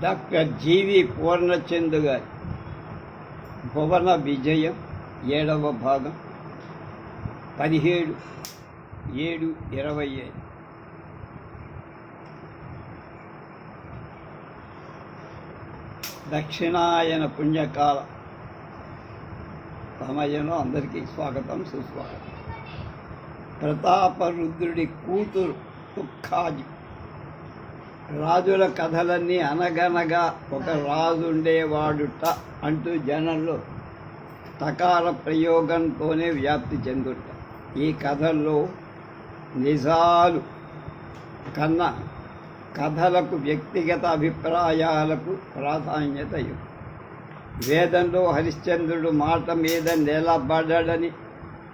Doctor GV Purnachand గారి. భువన విజయం ఏడవ భాగం. పదిహేడు ఏడు ఇరవై ఐదు. దక్షిణాయన పుణ్యకాల సమయంలో అందరికీ స్వాగతం సుస్వాగతం. ప్రతాపరుద్రుడి కూతురు దుఃఖాజి రాజుల కథలన్నీ అనగనగా ఒక రాజుండేవాడుట అంటూ జనంలో తకార ప్రయోగంతోనే వ్యాప్తి చెందుట. ఈ కథల్లో నిజాలు కన్నా కథలకు వ్యక్తిగత అభిప్రాయాలకు ప్రాధాన్యత వేదంలో హరిశ్చంద్రుడు మాట మీద నిలబడని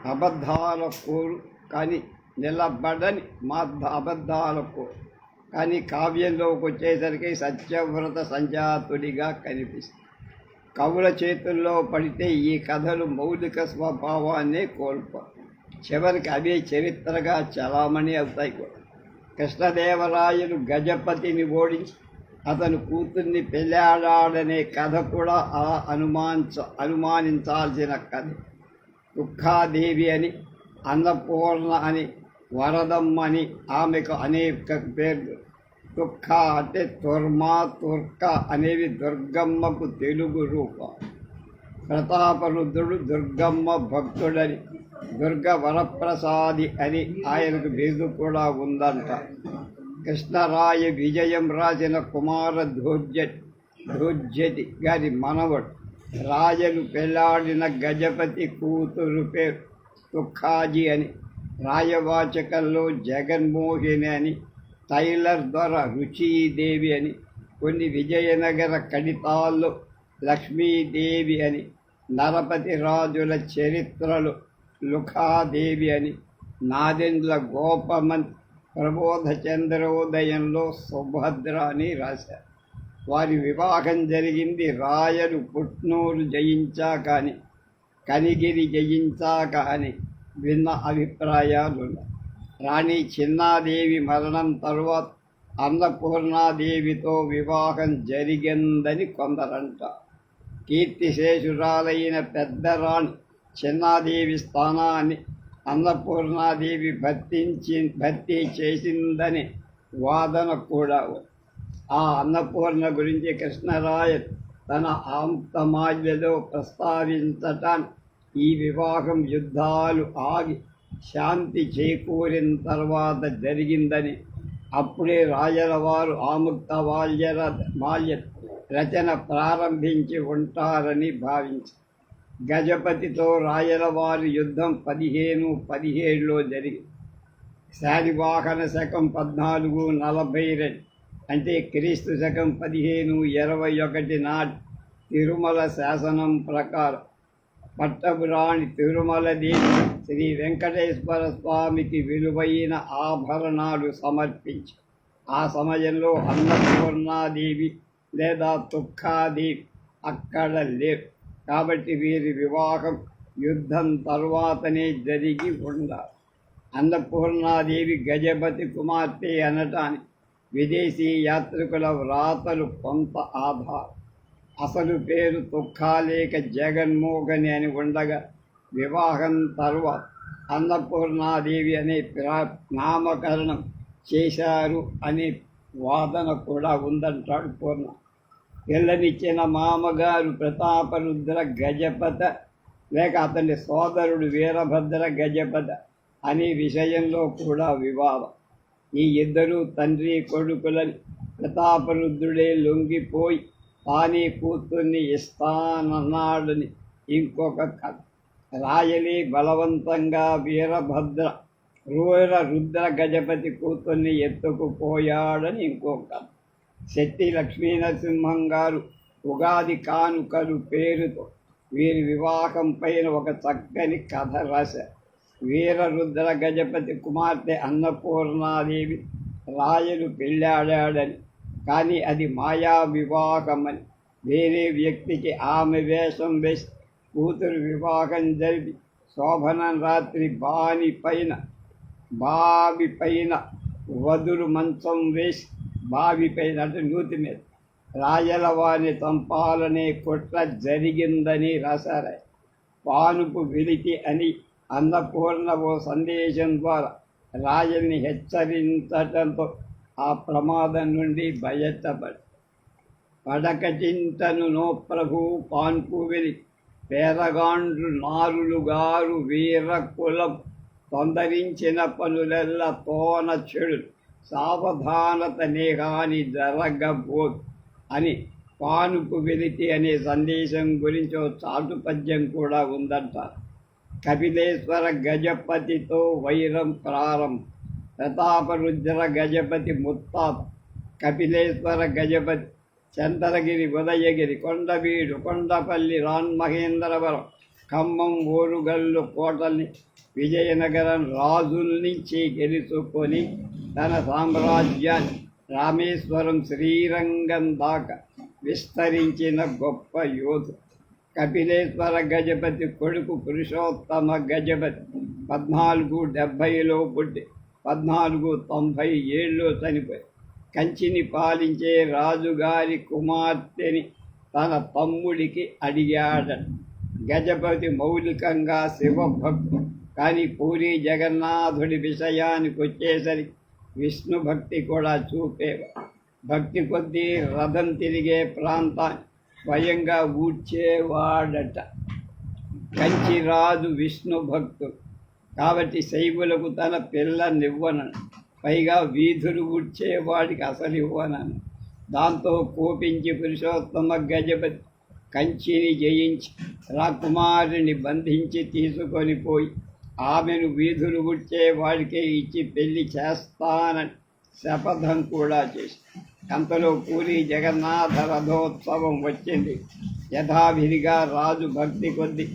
అబద్ధాల కోరు కానీ నిలబడని మా అబద్ధాల కోరు. కానీ కావ్యంలోకి వచ్చేసరికి సత్యవ్రత సంజాతుడిగా కనిపిస్తుంది. కవుల చేతుల్లో పడితే ఈ కథలు మౌలిక స్వభావాన్ని కోల్పో చివరికి అవే చరిత్రగా చలామణి అవుతాయి కూడా. కృష్ణదేవరాయలు గజపతిని ఓడించి అతను కూతుర్ని పెళ్ళాడాడనే కథ కూడా అలా అనుమానించ అనుమానించాల్సిన కథ. దుఃఖాదేవి అని అన్నపూర్ణ అని వరదమ్మ అని ఆమెకు అనేక పేర్లు. దుఃఖ అంటే తుర్మా తుర్క అనేవి దుర్గమ్మకు తెలుగు రూపం. ప్రతాపరుద్రుడు దుర్గమ్మ భక్తుడని దుర్గ వరప్రసాది అని ఆయనకు బిరుదు కూడా ఉందంట. కృష్ణరాయ విజయం రాసిన కుమార ధోజ్యటి ధోజ్యటి గారి మనవడు. రాజను పెళ్ళాడిన గజపతి కూతురు పేరు దుఃఖాజీ అని రాయవాచకంలో జగన్మోహిని అని టైలర్ ద్వారా రుచీదేవి అని కొన్ని విజయనగర కడితాల్లో లక్ష్మీదేవి అని నరపతి రాజుల చరిత్రలు లుఖాదేవి అని నాదెండ్ల గోపమన్ ప్రబోధ చంద్రోదయంలో సుభద్ర అని రాశారు. వారి వివాహం జరిగింది రాయలు పుట్నూరు జయించాక అని కనిగిరి జయించాక అని భిన్న అభిప్రాయాలు ఉన్నాయి రాణి చిన్నాదేవి మరణం తరువాత అన్నపూర్ణాదేవితో వివాహం జరిగిందని కొందరంట. కీర్తిశేషురాలైన పెద్ద రాణి చిన్నాదేవి స్థానాన్ని అన్నపూర్ణాదేవి భర్తించి భర్తీ చేసిందని వాదన కూడా. ఆ అన్నపూర్ణ గురించి కృష్ణరాయ తన ఆంతమాల్యలో ప్రస్తావించటాన్ని ఈ వివాహం యుద్ధాలు ఆగి శాంతి చేకూరిన తర్వాత జరిగిందని అప్పుడే రాజల వారు ఆముక్త వాల్యర మాల్య రచన ప్రారంభించి ఉంటారని భావించారు. గజపతితో రాయల వారి యుద్ధం పదిహేను పదిహేడులో జరిగింది. శాలివాహన శకం పద్నాలుగు నలభై రెండు అంటే క్రీస్తు శకం పదిహేను ఇరవై ఒకటి నాటి తిరుమల శాసనం ప్రకారం పట్టభురాణి తిరుమల దేవి శ్రీ వెంకటేశ్వర స్వామికి విలువైన ఆభరణాలు సమర్పించి. ఆ సమయంలో అన్నపూర్ణాదేవి లేదా తుక్కాదేవి అక్కడ లేవు. కాబట్టి వీరి వివాహం యుద్ధం తర్వాతనే జరిగి ఉండాలి. అన్నపూర్ణాదేవి గజపతి కుమార్తె అనటానికి విదేశీ యాత్రికుల వ్రాతలు కొంత ఆధారం అసలు పేరు తుక్కాలేక జగన్మోహని అని ఉండగా వివాహం తర్వాత అన్నపూర్ణాదేవి అనే ప్రా- నామకరణం చేశారు అనే వాదన కూడా ఉందంటాడు పూర్ణ. పిల్లనిచ్చిన మామగారు ప్రతాపరుద్ర గజపత లేక అతని సోదరుడు వీరభద్ర గజపత అనే విషయంలో కూడా వివాదం. ఈ ఇద్దరు తండ్రి కొడుకులని ప్రతాపరుద్రుడే లొంగిపోయి తానే కూతుర్ని ఇస్తానన్నాడని ఇంకొక కథ. రాయలి బలవంతంగా వీరభద్ర రూర రుద్ర గజపతి కూతుర్ని ఎత్తుకుపోయాడని ఇంకొక కథ. శక్తి లక్ష్మీనరసింహం గారు ఉగాది కానుకలు పేరుతో వీరి వివాహం పైన ఒక చక్కని కథ రాశారు వీరరుద్ర గజపతి కుమార్తె అన్నపూర్ణాదేవి రాయలు పెళ్ళాడాడని కానీ అది మాయా వివాహమని. వేరే వ్యక్తికి ఆమె వేషం వేసి కూతురు వివాహం జరిపి శోభనం రాత్రి బాని పైన బావి పైన వదులు మంచం వేసి బావి పైన అంటే నూతి మీద రాయలవాణి చంపాలనే కుట్ర జరిగిందని రాశారు పానుపు వెలికి అని అన్నపూర్ణ ఓ సందేశం ద్వారా రాజల్ని హెచ్చరించటంతో ఆ ప్రమాదం నుండి బయటపడి పడక చింతను నో ప్రభు పాన్పు వెలికి పేరగాండ్రు నారులు గారు వీర కులం తొందరించిన పనులెల్ల తోన చెడు. సావధానత నేగాని జరగబోదు అని పానుపు వెలితి అనే సందేశం గురించి ఓ చాటు పద్యం కూడా ఉందంట కపిలేశ్వర గజపతితో వైరం ప్రారంభం. ప్రతాపరుద్ర గజపతి ముత్తాత కపిలేశ్వర గజపతి చంద్రగిరి ఉదయగిరి కొండవీడు కొండపల్లి రాన్ మహేంద్రవరం ఖమ్మం ఓరుగల్లు కోటల్ని విజయనగరం రాజుల నుంచి గెలుచుకొని తన సామ్రాజ్యాన్ని రామేశ్వరం శ్రీరంగం దాకా విస్తరించిన గొప్ప యోధు. కపిలేశ్వర గజపతి కొడుకు పురుషోత్తమ గజపతి పద్నాలుగు డెబ్భైలో పుట్టి పద్నాలుగు తొంభై ఏళ్ళు చనిపోయి కంచిని పాలించే రాజుగారి కుమార్తెని తన తమ్ముడికి అడిగాడట గజపతి మౌలికంగా శివభక్తు. కానీ పూరి జగన్నాథుడి విషయానికి వచ్చేసరికి విష్ణు భక్తి కూడా చూపేవా భక్తి కొద్దీ రథం తిరిగే ప్రాంతాన్ని స్వయంగా ఊడ్చేవాడట. కంచిరాజు విష్ణు భక్తుడు కాబట్టి శైవులకు తన పిల్లనివ్వనడు పైగా వీధులు ఊడ్చేవాడికి అసలు ఇవ్వనను. దాంతో కోపించి పురుషోత్తమ గజపతి కంచిని జయించి రాకుమారిని బంధించి తీసుకొని పోయి ఆమెను వీధులు ఊడ్చేవాడికే ఇచ్చి పెళ్ళి చేస్తానని శపథం కూడా చేసి అంతలో పూరి జగన్నాథ రథోత్సవం వచ్చింది. యథావిధిగా రాజు భక్తి కొద్ది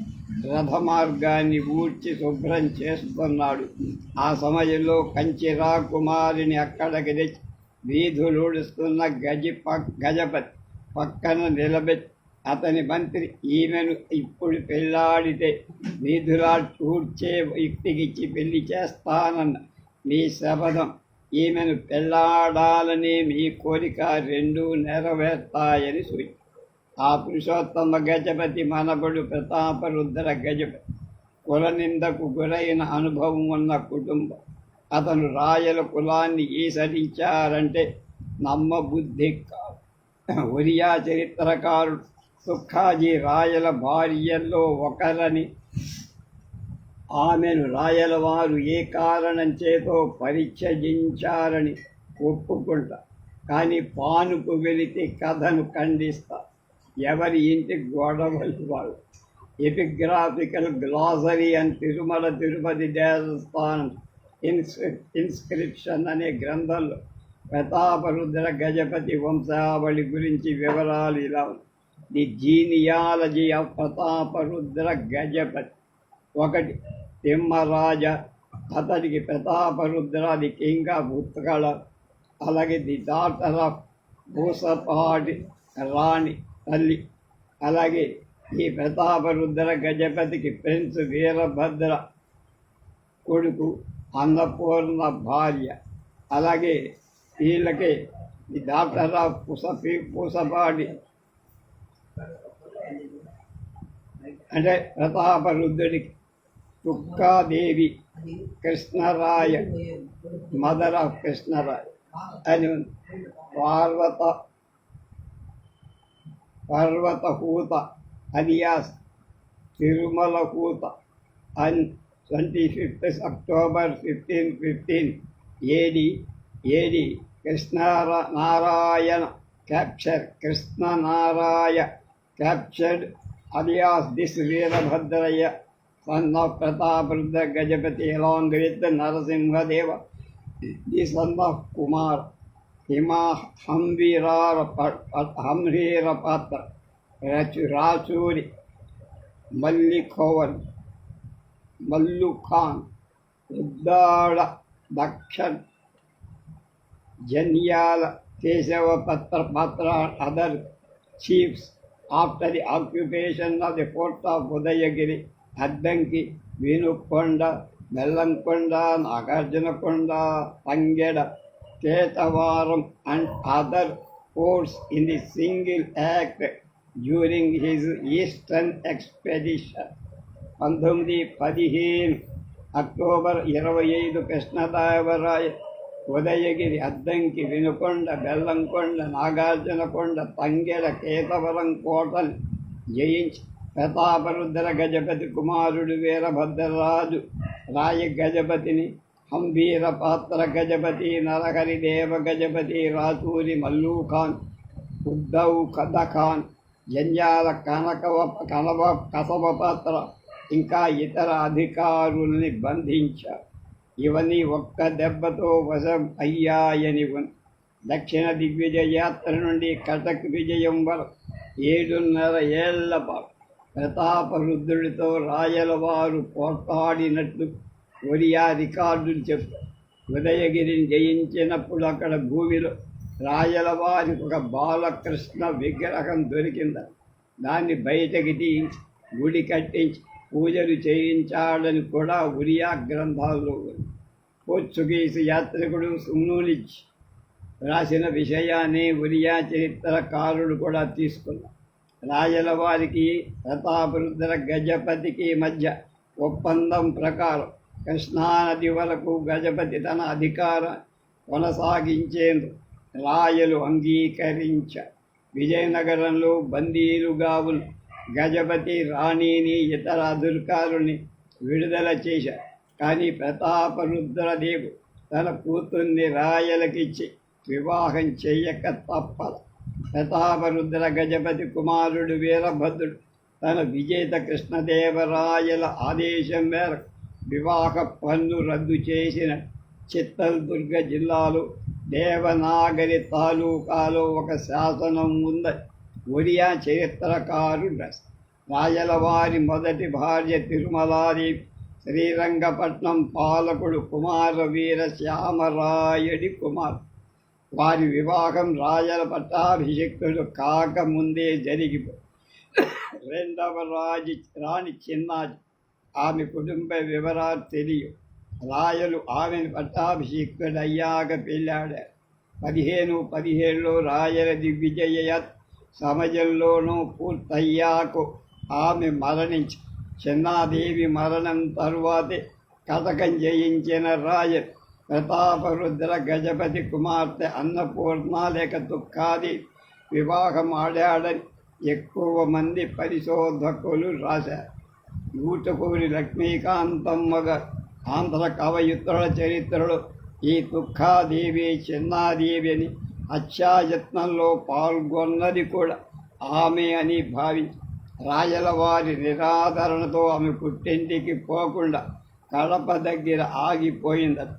రథమార్గాన్ని ఊడ్చి శుభ్రం చేస్తున్నాడు. ఆ సమయంలో కంచి రాకుమారిని అక్కడికి తెచ్చి వీధులుడుస్తున్న గజి గజపతి పక్కన నిలబెట్టి అతని మంత్రి ఈమెను ఇప్పుడు పెళ్ళాడితే వీధులా కూర్చే వ్యక్తికిచ్చి పెళ్ళి చేస్తానన్న మీ శపథం. ఈమెను పెళ్ళాడాలనే మీ కోరిక రెండూ నెరవేర్తాయని సూచి ఆ పురుషోత్తమ గజపతి మనబడు ప్రతాపరుద్ర గజపతి కులనిందకు గురైన అనుభవం ఉన్న కుటుంబం. అతను రాయల కులాన్ని ఈసరించారంటే నమ్మబుద్ధి కాదు. ఒరియా చరిత్రకారుడు సుఖాజీ రాయల భార్యల్లో ఒకరని ఆమెను రాయల వారు ఏ కారణం చేతో పరిచయించారని ఒప్పుకుంటా. కానీ పానుకు వెళితే కథను ఖండిస్తా. ఎవరి ఇంటి గొడవలు వాళ్ళు epigraphical glossary and Tirumala Tirupati Devasthanam ins inscription అనే గ్రంథంలో ప్రతాపరుద్ర గజపతి వంశావళి గురించి వివరాలు ఇలా the genealogy of Prataparudra Gajapati. ఒకటి తిమ్మరాజ. అతనికి Prataparudra the king of Utkala. అలాగే the daughter of Bhusapati Rani. తల్లి అలాగే ఈ ప్రతాపరుద్ర గజపతికి ప్రిన్స్ వీరభద్ర కొడుకు అన్నపూర్ణ భార్య. అలాగే వీళ్ళకి ఈ డాక్టర్ ఆఫ్ పుసపి పూసపాడి అంటే ప్రతాపరుద్రుడికి తుక్కాదేవి కృష్ణరాయ మదర్ ఆఫ్ కృష్ణరాయ అని Parvata Parvatahuta alias Tirumalahuta and twenty fifth October fifteen fifteen AD AD కృష్ణార Narayana capture Krishnanaraya captured alias this Virabhadrayya son of Prataparudra Gajapati along with Narasimhadeva the son of Kumar. Hima హంవీరార హంవీర పాత్ర రచు రాచూరి మల్లిఖోవన్ మల్లు ఖాన్ ఉద్దాడ దక్షన్ జన్యాల కేశవ పత్ర Patra other chiefs after the occupation of the fort of Udayagiri Addanki Venukonda Bellamkonda Nagarjunakonda Tangeda Ketavaram and other forts in the single act during his eastern expedition. పంతొమ్మిది పదిహేను October ఇరవై ఐదు కృష్ణదేవరాయ ఉదయగిరి అద్దంకి వినుకొండ బెల్లంకొండ నాగార్జునకొండ తంగెల కేతవరం కోటలు జయించి ప్రతాపరుద్ర గజపతి కుమారుడు వీరభద్రరాజు రాయ గజపతిని హంబీర పాత్ర గజపతి నరహరి దేవ గజపతి రాచూరి మల్లూఖాన్ ఉద్ధవ్ కథఖాన్ జంజాల కనకవ కనవ కసవ పాత్ర ఇంకా ఇతర అధికారుల్ని బంధించారు ఇవన్నీ ఒక్క దెబ్బతో వశం అయ్యాయని దక్షిణ దిగ్విజయ యాత్ర నుండి కటక్ విజయం వరకు ఏడున్నర ఏళ్ళ పాటు ప్రతాపరుద్రుడితో రాయలవారు పోట్లాడినట్లు ఒరియా రికార్డులు చెప్పు ఉదయగిరిని జయించినప్పుడు అక్కడ భూమిలో రాయలవారికి ఒక బాలకృష్ణ విగ్రహం దొరికింది దాన్ని బయటకి తీయించి గుడి కట్టించి పూజలు చేయించాడని కూడా ఉరియా గ్రంథాల్లో ఉంది. పోర్చుగీసు యాత్రికుడు సున్నూలిచ్ రాసిన విషయాన్ని ఉరియా చరిత్రకారుడు కూడా తీసుకున్నారు రాయల వారికి ప్రతాపరుద్ర గజపతికి మధ్య ఒప్పందం ప్రకారం కృష్ణానది వరకు గజపతి తన అధికారం కొనసాగించేందుకు రాయలు అంగీకరించ. విజయనగరంలో బందీలుగా ఉన్న గజపతి రాణిని ఇతర అధికారుల్ని విడుదల చేశారు కానీ ప్రతాపరుద్రదేవు తన కూతుర్ని రాయలకిచ్చి వివాహం చెయ్యక తప్పదు ప్రతాపరుద్ర గజపతి కుమారుడు వీరభద్రుడు తన విజేత కృష్ణదేవరాయల ఆదేశం మేరకు వివాహ పన్ను రద్దు చేసిన చిత్తల్దుర్గ జిల్లాలో దేవనాగరి తాలూకాలో ఒక శాసనం ఉంది ఒరియా చరిత్రకారుడు రాజల రాయలవారి మొదటి భార్య తిరుమలాదేవి శ్రీరంగపట్నం పాలకుడు కుమారవీర శ్యామరాయుడి కుమార్. వారి వివాహం రాజల పట్టాభిషిక్తుడు కాకముందే జరిగిపో రెండవ రాజు రాణి చిన్నాజి. ఆమె కుటుంబ వివరాలు తెలియవు. రాయలు ఆమెను పట్టాభిషిక్తుడయ్యాక పెళ్ళాడారు పదిహేను పదిహేడులో రాయల దిగ్విజయ సమాజంలోనూ పూర్తయ్యాకు ఆమె మరణించి చిన్నాదేవి మరణం తరువాతే కటకం జయించిన రాయ ప్రతాపరుద్ర గజపతి కుమార్తె అన్నపూర్ణ లేక దుఃఖాది వివాహం ఆడాడని ఎక్కువ మంది పరిశోధకులు రాశారు. గూటుకూరి లక్ష్మీకాంతం మగ ఆంధ్ర కవయుత్రుల చరిత్రలో ఈ దుఃఖాదేవి చిన్నాదేవి అని హత్యాయత్నంలో పాల్గొన్నది కూడా ఆమె అని భావించి రాయలవారి నిరాదరణతో ఆమె పుట్టింటికి పోకుండా కడప దగ్గర ఆగిపోయిందట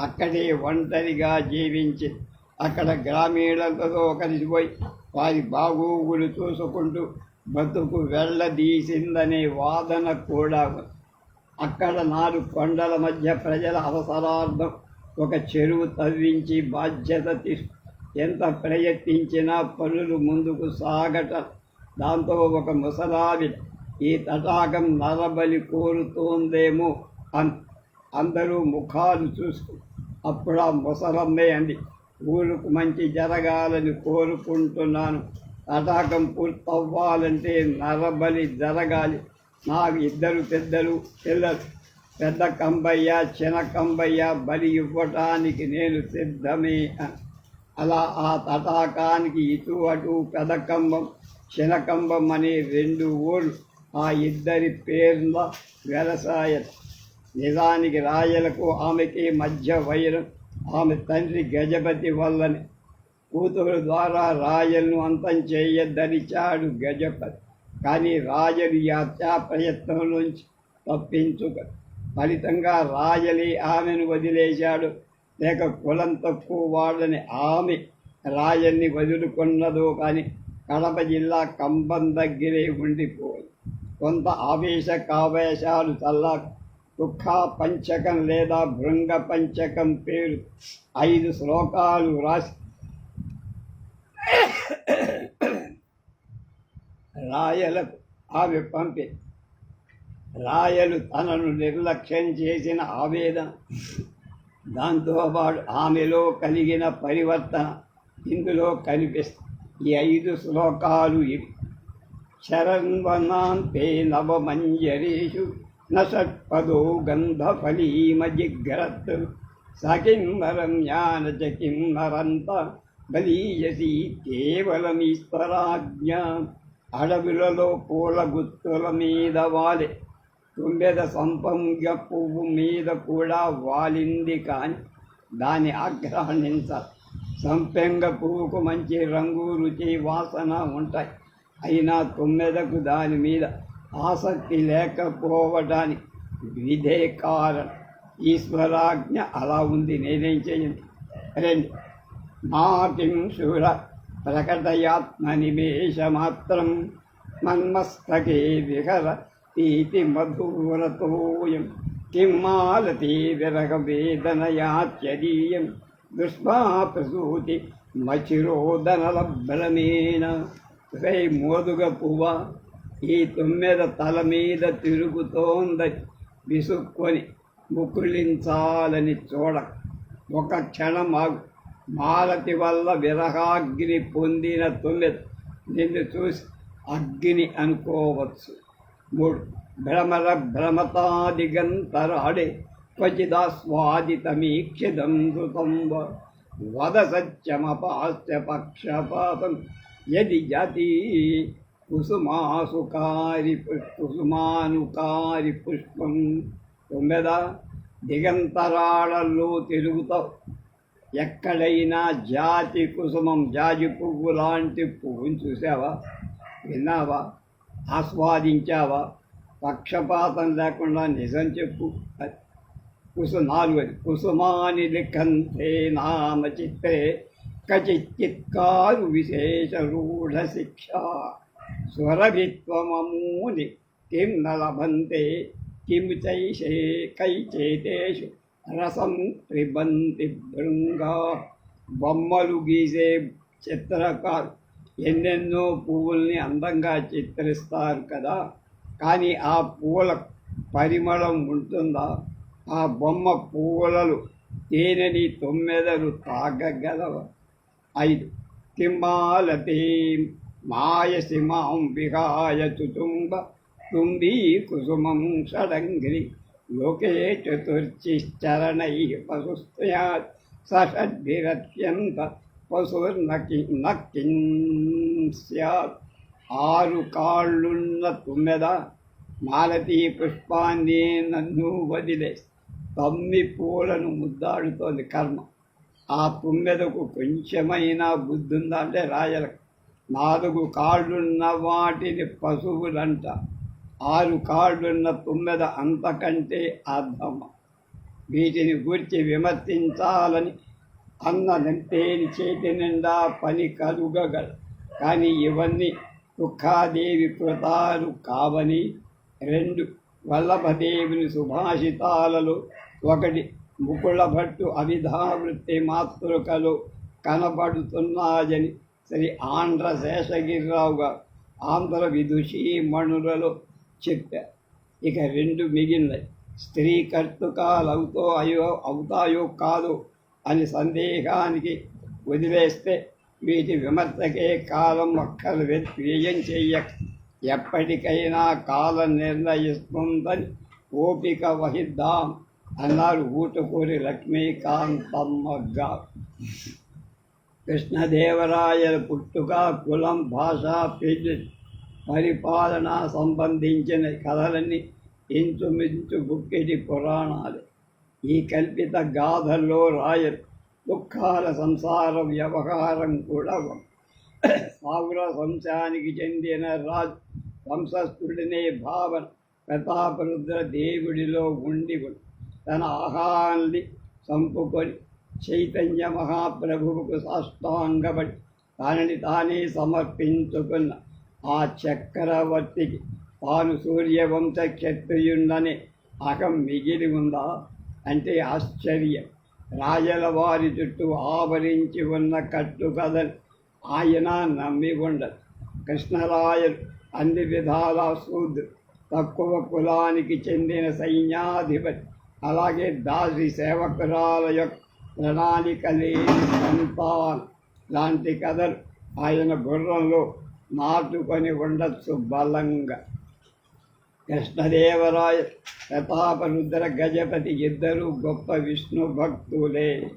అక్కడే ఒంటరిగా జీవించి అక్కడ గ్రామీణులతో కలిసిపోయి వారి బాగోగులు చూసుకుంటూ బతుకు వెళ్ళదీసిందనే వాదన కూడా అక్కడ నాలుగు కొండల మధ్య ప్రజల అవసరార్థం ఒక చెరువు తవ్వించి బాధ్యత తీసు ఎంత ప్రయత్నించినా పనులు ముందుకు సాగట. దాంతో ఒక ముసలావి ఈ తటాకం నరబలి కోరుతోందేమో అన్ అందరూ ముఖాలు చూసుకు అప్పుడు ఆ ముసలమ్మే అంది ఊరుకు మంచి జరగాలని కోరుకుంటున్నాను. తటాకం పూర్తవ్వాలంటే నరబలి జరగాలి. నాకు ఇద్దరు పెద్దలు పిల్లలు. పెద్ద కంబయ్య చిన్న కంబయ్య బలి ఇవ్వటానికి నేను సిద్ధమే. అలా ఆ తటాకానికి ఇటు అటు పెదకంబం శనకంబం అనే రెండు ఊళ్ళు ఆ ఇద్దరి పేర్ల వ్యవసాయ. నిజానికి రాయలకు ఆమెకి మధ్య వైరం. ఆమె తండ్రి గజపతి వల్లని. కూతురు ద్వారా రాజను అంతం చేయద్దరిచాడు గజపతి. కానీ రాజలు ఈ హత్యా ప్రయత్నం నుంచి తప్పించుక ఫలితంగా రాజలి ఆమెను వదిలేశాడు. లేక కులం తక్కువ వాడని ఆమె రాజల్ని వదులుకున్నదో కానీ కడప జిల్లా కంబం దగ్గరే ఉండిపోయి కొంత ఆవేశ కావేశాలు చల్లా దుఃఖా పంచకం లేదా భృంగ పంచకం పేరు ఐదు శ్లోకాలు రాసి రాయలకు ఆమె పంపి. రాయలు తనను నిర్లక్ష్యం చేసిన ఆవేదన. దాంతో ఆమెలో కలిగిన పరివర్తన ఇందులో కనిపిస్తుంది ఈ ఐదు శ్లోకాలు ఇవి. శరన్వనాంతే నవమంజరీషు నషట్పదో గంధఫలీమజిగ్రత్ సకిం వరం జ్ఞానచ కిం వరంత బలీయసి కేవలమీశ్వరాజ్ఞ అడవులలో పూల గుత్తుల మీద వాలే. తుమ్మెద సంపంగ పువ్వు మీద కూడా వాలింది కానీ దాని ఆగ్రహించ సంపెంగ పువ్వుకు మంచి రంగు రుచి వాసన ఉంటాయి. అయినా తుమ్మెదకు దాని మీద ఆసక్తి లేకపోవడానికి విధే కారణం. ఈశ్వరాజ్ఞ అలా ఉంది నేనేం చేయను. రెండు. మాకిం శూర ప్రకటయాత్మనిమేషమాత్రం మన్మస్తకే విహర తీతి మధురతోయం కిం మాలతి విరగవేదనయాత్యదీయం దుష్మాప్రసూతి ప్రసూతి మచిరోదనలబ్బలమేన రే మోదుగ పువ్వ ఈ తొమ్మిద తల మీద తిరుగుతోందని విసుక్కొని ముకుళించాలని చూడ. ఒక క్షణం ఆగు మాలతి వల్ల విరహాగ్ని పొందిన తొమ్మిది. నిన్ను చూసి అగ్ని అనుకోవచ్చు. మూడు. భ్రమర భ్రమతాదిగంతరాడే క్వచిదాస్వాదితమీక్షితం ధృతం వద సత్యమపాస్య పక్షపాతం యది జతి కుసుమాసుకారి పుష్- కుసుమానుకారి పుష్పం. తొమ్మిద. దిగంతరాళల్లో తిరుగుతావు. ఎక్కడైనా జాతి కుసుమం జాజి పువ్వు లాంటి పువ్వుని చూసావా విన్నావా? ఆస్వాదించావా? పక్షపాతం లేకుండా నిజం చెప్పు. కుసు నాలుగది. కుసుమాని లిఖంతే నామ చిత్రే కచిత్కారు విశేష రూఢ శిక్ష. స్వరవిత్వమూని కిం న లభంతే కిం చైషే కై చేతేషు రసం త్రిబంతి భృంగా బొమ్మలు గీసే చిత్రకారు. ఎన్నెన్నో పువ్వుల్ని అందంగా చిత్రిస్తారు కదా. కానీ ఆ పువ్వుల పరిమళం ఉంటుందా? ఆ బొమ్మ పువ్వులలు తేనెని తొమ్మెదలు తాగగలవ? ఐదు. కింబాలతే మాయసి మాం విహాయ చుతుంబ తుంబీ కుసుమం షడంగిరి లోకే చతుర్చిశ్చరణై పశుస్త్యాత్ సషడ్భిరత్యంత పశుర్నకి నకిం స్యాత్ ఆరు కాళ్ళున్న తుమ్మెద మాలతీ పుష్పాన్ని నన్ను వదిలే తమ్మి పూలను ముద్దాడుతోంది కర్మ ఆ తుమ్మెదకు కొంచెమైనా బుద్ధి ఉందా అంటే నాలుగు కాళ్ళున్న వాటిని పశువులంట. ఆరు కాళ్ళున్న తుమ్మెద అంతకంటే అర్థమ వీటిని గూర్చి విమర్శించాలని అన్న నింపేని చేతి నిండా పని కలుగగల కానీ ఇవన్నీ దుఃఖాదేవి కృతాలు కావని రెండు వల్లభదేవుని సుభాషితాలలో ఒకటి ముకుళభట్టు అవిధావృత్తి మాతృకలు కనబడుతున్నాయని శ్రీ ఆంధ్ర శేషగిరిరావు గారు ఆంధ్ర విదుషీమణులలో చెప్పారు ఇక రెండు మిగిలినాయి. స్త్రీ కర్తృకాలు అవుతో అయ్యో అవుతాయో కాదో అని సందేహానికి వదిలేస్తే వీటి విమర్శకే కాలం ఒక్కరు వ్యయం చెయ్యక ఎప్పటికైనా కాలం నిర్ణయిస్తుందని ఓపిక వహిద్దాం అన్నారు ఊటుకూరి లక్ష్మీకాంతమ్మ గారు. కృష్ణదేవరాయల పుట్టుక కులం భాష పెళ్ళి పరిపాలన సంబంధించిన కథలన్నీ ఇంచుమించు బుక్కిటి పురాణాలు. ఈ కల్పిత గాథల్లో రాయరు. దుఃఖాల సంసార వ్యవహారం కూడా సాగుర వంశానికి చెందిన రాజు వంశస్థుడినే భావన ప్రతాపరుద్ర దేవుడిలో ఉండి తన ఆహాన్ని చంపుకొని చైతన్య మహాప్రభువుకు సాష్టాంగపడి తనని తానే సమర్పించుకున్న ఆ చక్రవర్తికి తాను సూర్యవంశ క్షత్రియుండనే అహం మిగిలి ఉందా? అంటే ఆశ్చర్యం. రాజల వారి చుట్టూ ఆవరించి ఉన్న కట్టు కథలు ఆయన నమ్మి ఉండదు. కృష్ణరాయలు అన్ని విధాల శూద్రు. తక్కువ కులానికి చెందిన సైన్యాధిపతి. అలాగే దాసి సేవకురాల యొక్క ప్రణాళిక లేని సంతాన్. లాంటి కథలు ఆయన గుర్రంలో నాటుకొని ఉండొచ్చు బలంగా. కృష్ణదేవరాయ ప్రతాపరుద్ర గజపతి ఇద్దరు గొప్ప విష్ణు భక్తులే.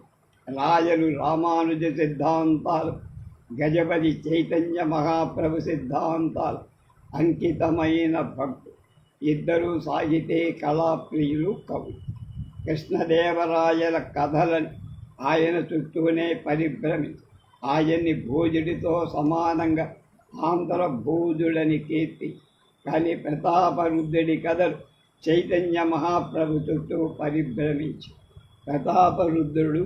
రాయలు రామానుజ సిద్ధాంతాలు గజపతి చైతన్య మహాప్రభు సిద్ధాంతాలు అంకితమైన భక్తు. ఇద్దరు సాగితే కళాప్రియులు కవులు కృష్ణదేవరాయల కథలని ఆయన చుట్టూనే పరిభ్రమి. ఆయన్ని భోజుడితో సమానంగా ఆంధ్రభూజుడని కీర్తి కానీ ప్రతాపరుద్రుడి కథలు చైతన్య మహాప్రభు చుట్టూ పరిభ్రమించి. ప్రతాపరుద్రుడు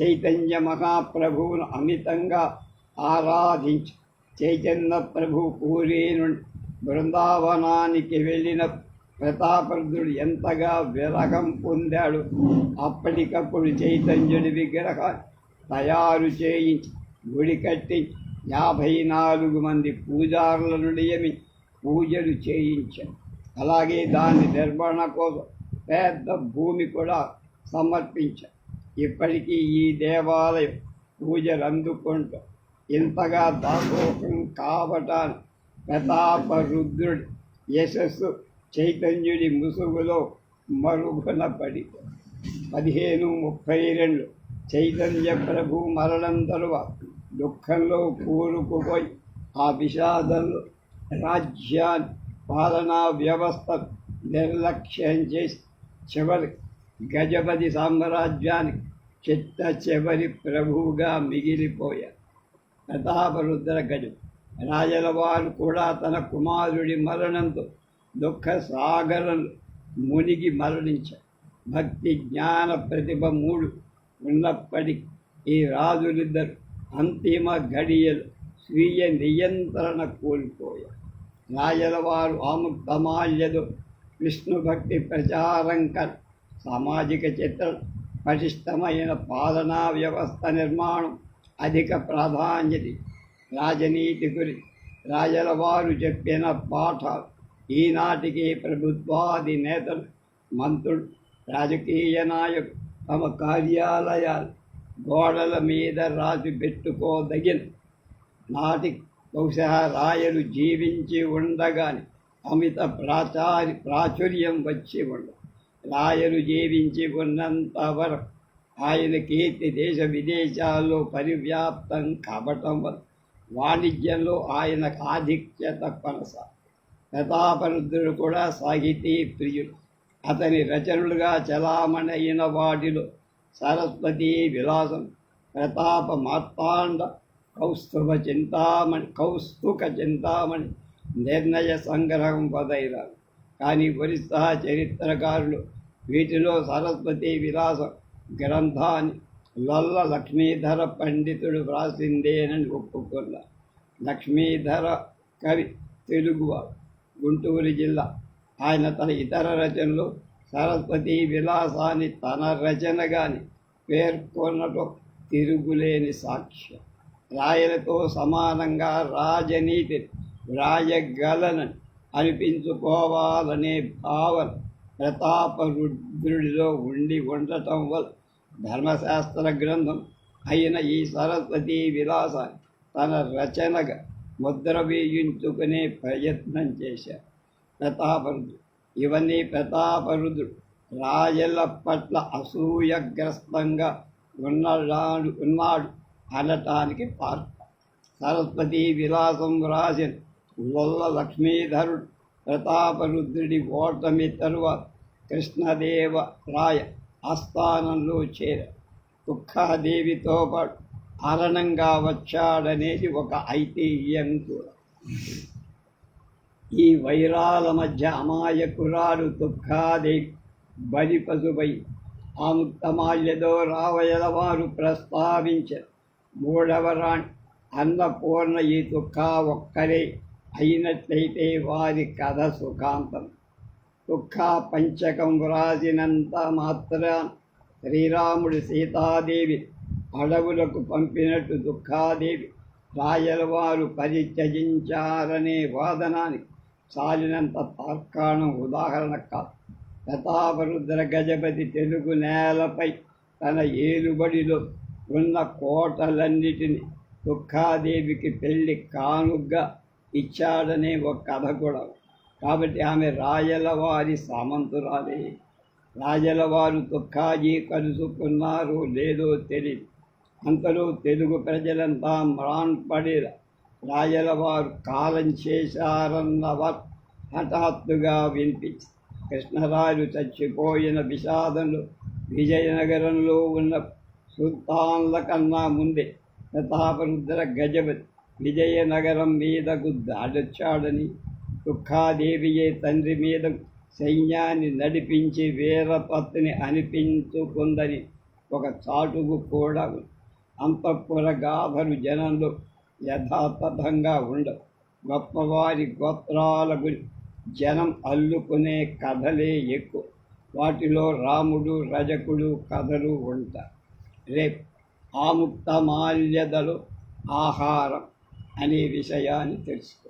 చైతన్య మహాప్రభువును అమితంగా ఆరాధించి చైతన్య ప్రభు పూరి నుండి బృందావనానికి వెళ్ళిన ప్రతాపరుద్రుడు ఎంతగా విరహం పొందాడు అప్పటికప్పుడు చైతన్యుడి విగ్రహాన్ని తయారు చేయించి గుడి కట్టి యాభై నాలుగు మంది పూజారులను నియమించి పూజలు చేయించారు అలాగే దాని నిర్వహణ కోసం పెద్ద భూమి కూడా సమర్పించారు ఇప్పటికీ ఈ దేవాలయం పూజలు అందుకుంటూ ఇంతగా దాసోహం కావటానికి ప్రతాప రుద్రుడి యశస్సు చైతన్యుడి ముసుగులో మరుగున పడి పదిహేను ముప్పై రెండు చైతన్య ప్రభు మరణం తరువాత దుఃఖంలో కూరుకుపోయి ఆ విషాదంలో రాజ్యాన్ని పాలనా వ్యవస్థ నిర్లక్ష్యం చేసి చివరి గజపతి సామ్రాజ్యానికి చిట్ట చివరి ప్రభువుగా మిగిలిపోయారు ప్రతాపరుద్ర గజం. రాజలవారు కూడా తన కుమారుడి మరణంతో దుఃఖ సాగరంలో మునిగి మరణించారు. భక్తి జ్ఞాన ప్రతిభ మూడు ఉన్నప్పటికీ ఈ రాజులిద్దరు అంతిమ ఘడియలు స్వీయ నియంత్రణ కోల్పోయారు రాజలవారు ఆముక్తమాల్యదు విష్ణు భక్తి ప్రచారం సామాజిక చిత్రం పటిష్టమైన పాలనా వ్యవస్థ నిర్మాణం అధిక ప్రాధాన్యత. రాజనీతి గురించి రాజల వారు చెప్పిన పాఠాలు ఈనాటికి ప్రభుత్వాది నేతలు మంత్రులు రాజకీయ నాయకులు తమ కార్యాలయాలు గోడల మీద రాసి పెట్టుకోదగిన. నాటి బహుశా రాయలు జీవించి ఉండగానే అమిత ప్రాచారి ప్రాచుర్యం వచ్చి ఉండ. రాయలు జీవించి ఉన్నంత వరకు ఆయన కీర్తి దేశ విదేశాల్లో పరివ్యాప్తం కావటం వల్ల వాణిజ్యంలో ఆయనకు ఆధిక్యత కొనస. ప్రతాపరుద్రుడు కూడా సాహితీ ప్రియుడు. అతని రచనలుగా చలామణైన వాటిలో సరస్వతీ విలాసం ప్రతాప మార్తాండ కౌస్తుభ చింతామణి కౌస్తుక చింతామణి నిర్ణయ సంగ్రహం పదైరాలు కానీ ఒరిస్సా చరిత్రకారులు వీటిలో సరస్వతి విలాసం గ్రంథాన్ని లొల్ల లక్ష్మీధర పండితుడు వ్రాసిందేనని ఒప్పుకున్నారు లక్ష్మీధర కవి తెలుగువాడు గుంటూరు జిల్లా. ఆయన తన ఇతర రచనలు సరస్వతి విలాసాన్ని తన రచనగాని పేర్కొనటం తిరుగులేని సాక్ష్యం. రాయలతో సమానంగా రాజనీతి రాయగలనని అనిపించుకోవాలనే భావన ప్రతాపరుద్రుడిలో ఉండి ఉండటం వల్ల ధర్మశాస్త్ర గ్రంథం అయిన ఈ సరస్వతి విలాసాన్ని తన రచనగా ముద్ర వేయించుకునే ప్రయత్నం చేశారు ప్రతాపరుద్రుడు ఇవన్నీ ప్రతాపరుద్రుడు రాజుల పట్ల అసూయగ్రస్తంగా ఉన్నాడు ఉన్నాడు అనటానికి పార్క సరస్వతి విలాసం వ్రాసిన లొల్ల లక్ష్మీధరుడు ప్రతాపరుద్రుడి ఓటమి తరువాత కృష్ణదేవ రాయ ఆస్థానంలో చేర. దుఃఖాదేవితో పాటు అరణంగా వచ్చాడనేది ఒక ఐతిహ్యం కూడా. ఈ వైరాల మధ్య అమాయకురాలు దుఃఖాదేవి బలి పశుపై ఆముక్తమాల్యదో రావయల వారు ప్రస్తావించారు మూడవరాణి అన్నపూర్ణ ఈ దుఃఖ ఒక్కరే అయినట్లయితే వారి కథ సుఖాంతం. దుఃఖ పంచకం వ్రాసినంత మాత్రం శ్రీరాముడు సీతాదేవి అడవులకు పంపినట్టు దుఃఖాదేవి రాయలవారు పరిత్యజించారనే వాదనానికి చాలినంత తార్కాణం ఉదాహరణ కాదు గజపతి తెలుగు నేలపై తన ఏలుబడిలో ఉన్న కోటలన్నిటిని దుఃఖాదేవికి పెళ్ళి కానుగ్గా ఇచ్చాడనే ఒక కథ కూడా. కాబట్టి ఆమె రాయల వారి సామంతురాలే. రాజల వారు దుఃఖాజీ కలుసుకున్నారో లేదో తెలియదు అంతలో తెలుగు ప్రజలంతా మ్రాన్ పడేలా వారు కాలం చేశారన్న హఠాత్తుగా వినిపించి కృష్ణరాజు చచ్చిపోయిన విషాదంలో విజయనగరంలో ఉన్న సుల్తాన్ల కన్నా ముందే ప్రతాపరుద్ర గజపతి విజయనగరం మీదకు దాడొచ్చాడని దుఃఖాదేవియే తండ్రి మీద సైన్యాన్ని నడిపించి వీరపత్ని అనిపించుకుందని ఒక చాటుకు కూడా అంతఃపుర గాథలు జనంలో యథాతథంగా ఉండవు గొప్పవారి గోత్రాల గురి జనం అల్లుకునే కథలే ఎక్కువ వాటిలో రాముడు రజకుడు కథలు ఉంటాయి రేపు ఆముక్త మాల్యదలు ఆహారం అనే విషయాన్ని తెలుసుకో.